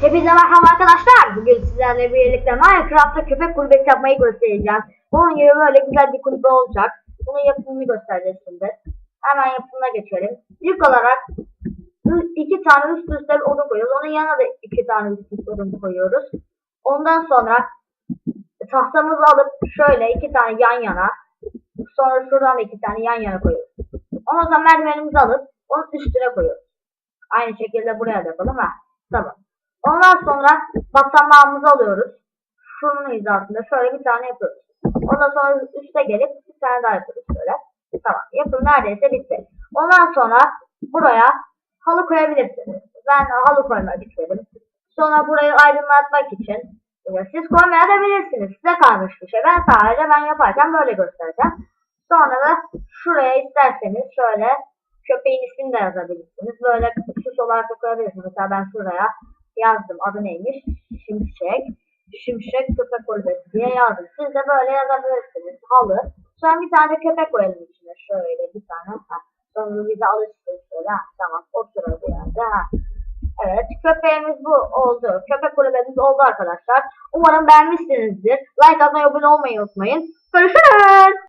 Hepinize merhaba arkadaşlar. Bugün sizlerle birlikte Minecraft'ta köpek kulübesi yapmayı göstereceğim. Bunun gibi böyle güzel bir kulübe olacak. Bunun yapımını göstereceğiz şimdi. Hemen yapımına geçelim. İlk olarak iki tane üst üste bir odun koyuyoruz. Onun yanına da iki tane üst üste odun koyuyoruz. Ondan sonra tahtamızı alıp şöyle iki tane yan yana sonra şuradan da iki tane yan yana koyuyoruz. Ondan sonra merdivenimizi alıp onun üstüne koyuyoruz. Aynı şekilde buraya da yapalım ha. Tamam. Ondan sonra basamağımızı alıyoruz. Şunun hizasında şöyle bir tane yapıyoruz. Ondan sonra üste gelip bir tane daha yapıyoruz şöyle. Tamam. Yapım neredeyse bitti. Ondan sonra buraya halı koyabilirsiniz. Ben halı koymak istedim. Sonra burayı aydınlatmak için siz koymayabilirsiniz. Size kalmış bir şey. Ben sadece ben yaparken böyle göstereceğim. Sonra da şuraya isterseniz şöyle köpeğin ismini de yazabilirsiniz. Böyle süs olarak da koyabilirsiniz. Mesela ben şuraya yazdım. Adı neymiş? Şimşek. Şimşek köpek kulübesi diye yazdım. Siz de böyle yazabilirsiniz. Halı. Sonra bir tane köpek koyalım içine. Şöyle bir tane. Ha. Sonra bize alıştı şöyle. Ha. Tamam. Oturur bir yerde. Ha. Evet. Köpeğimiz bu oldu. Köpek kulübemiz oldu arkadaşlar. Umarım beğenmişsinizdir. Like atmayı, abone olmayı unutmayın. Görüşürüz.